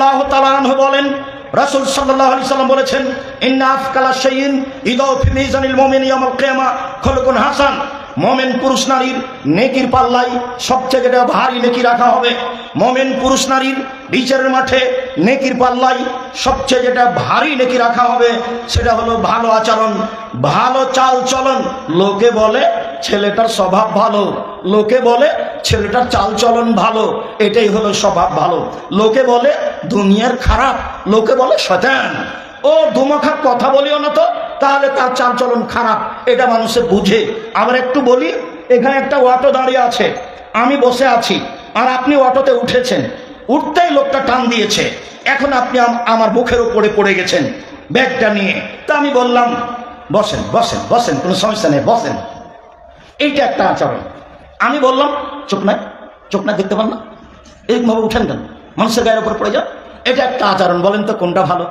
আল্লাহ তালাহ বলেন, রাসুল সাল্লাহ আলি সাল্লাম বলেছেন, ইন্না আফকালা শাইইন ইদাউ ফি মিজানিল মুমিনি ইয়াউমাল খলকুন হাসান। মোমেন পুরুষ নারীর নেকির পাল্লাই সবচেয়ে যেটা ভারী নেকি রাখা হবে। মোমেন পুরুষ নারীর বিচারের মাঠে নেকির পাল্লাই সবচেয়ে যেটা ভারী নেকি রাখা হবে, সেটা হলো ভালো আচরণ, ভালো চাল চলন লোকে বলে, ছেলেটার স্বভাব ভালো। লোকে বলে ছেলেটার চাল চলন ভালো, এটাই হলো স্বভাব ভালো। লোকে বলে, দুনিয়ার খারাপ। লোকে বলে শতান ও দুমুখা কথা বলিও না তো, তাহলে তার চালচলন খারাপ, এটা মানুষে বুঝে। আবার একটু বলি, এখানে একটা অটো দাঁড়িয়ে আছে, আমি বসে আছি, আর আপনি অটোতে উঠেছেন। উঠতেই লোকটা টান দিয়েছে, এখন আপনি আম- আমার মুখের উপরে পড়ে গেছেন, ব্যাগটা নিয়ে। তা আমি বললাম, বসেন বসেন বসেন, কোনো সমস্যা নেই, বসেন। এইটা একটা আচরণ। আমি বললাম, চোখ নাই চোখ নাই, দেখতে পান না। এইভাবে উঠেন কেন? মানুষের গায়ের উপর পড়ে যান। এটা একটা আচরণ, বলেন তো কোনটা ভালো?